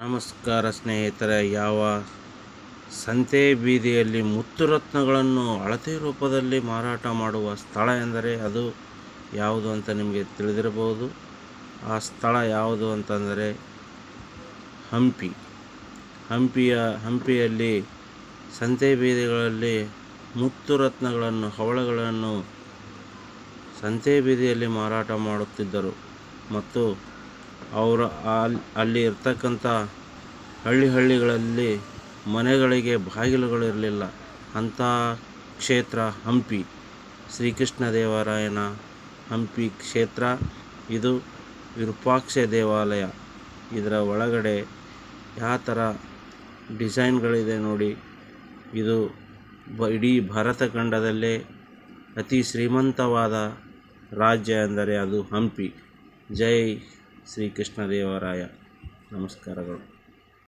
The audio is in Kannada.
ನಮಸ್ಕಾರ ಸ್ನೇಹಿತರೆ, ಯಾವ ಸಂತೆ ಬೀದಿಯಲ್ಲಿ ಮುತ್ತುರತ್ನಗಳನ್ನು ಅಳತೆ ರೂಪದಲ್ಲಿ ಮಾರಾಟ ಮಾಡುವ ಸ್ಥಳ ಎಂದರೆ ಅದು ಯಾವುದು ಅಂತ ನಿಮಗೆ ತಿಳಿದಿರಬಹುದು. ಆ ಸ್ಥಳ ಯಾವುದು ಅಂತಂದರೆ ಹಂಪಿ. ಹಂಪಿಯ, ಹಂಪಿಯಲ್ಲಿ ಸಂತೆ ಬೀದಿಗಳಲ್ಲಿ ಮುತ್ತುರತ್ನಗಳನ್ನು, ಹವಳಗಳನ್ನು ಸಂತೆ ಬೀದಿಯಲ್ಲಿ ಮಾರಾಟ ಮಾಡುತ್ತಿದ್ದರು. ಮತ್ತು ಅವರ ಅಲ್- ಅಲ್ಲಿ ಇರ್ತಕ್ಕಂಥ ಹಳ್ಳಿ ಹಳ್ಳಿಗಳಲ್ಲಿ ಮನೆಗಳಿಗೆ ಬಾಗಿಲುಗಳಿರಲಿಲ್ಲ. ಅಂಥ ಕ್ಷೇತ್ರ ಹಂಪಿ. ಶ್ರೀಕೃಷ್ಣ ದೇವರಾಯನ ಹಂಪಿ ಕ್ಷೇತ್ರ. ಇದು ವಿರೂಪಾಕ್ಷ ದೇವಾಲಯ. ಇದರ ಒಳಗಡೆ ಯಾವ ಥರ ಡಿಸೈನ್ಗಳಿದೆ ನೋಡಿ. ಇದು ಬ, ಇಡೀ ಭಾರತ ಖಂಡದಲ್ಲೇ ಅತಿ ಶ್ರೀಮಂತವಾದ ರಾಜ್ಯ ಎಂದರೆ ಅದು ಹಂಪಿ. ಜೈ ಶ್ರೀಕೃಷ್ಣ ದೇವರಾಯ ನಮಸ್ಕಾರಗಳು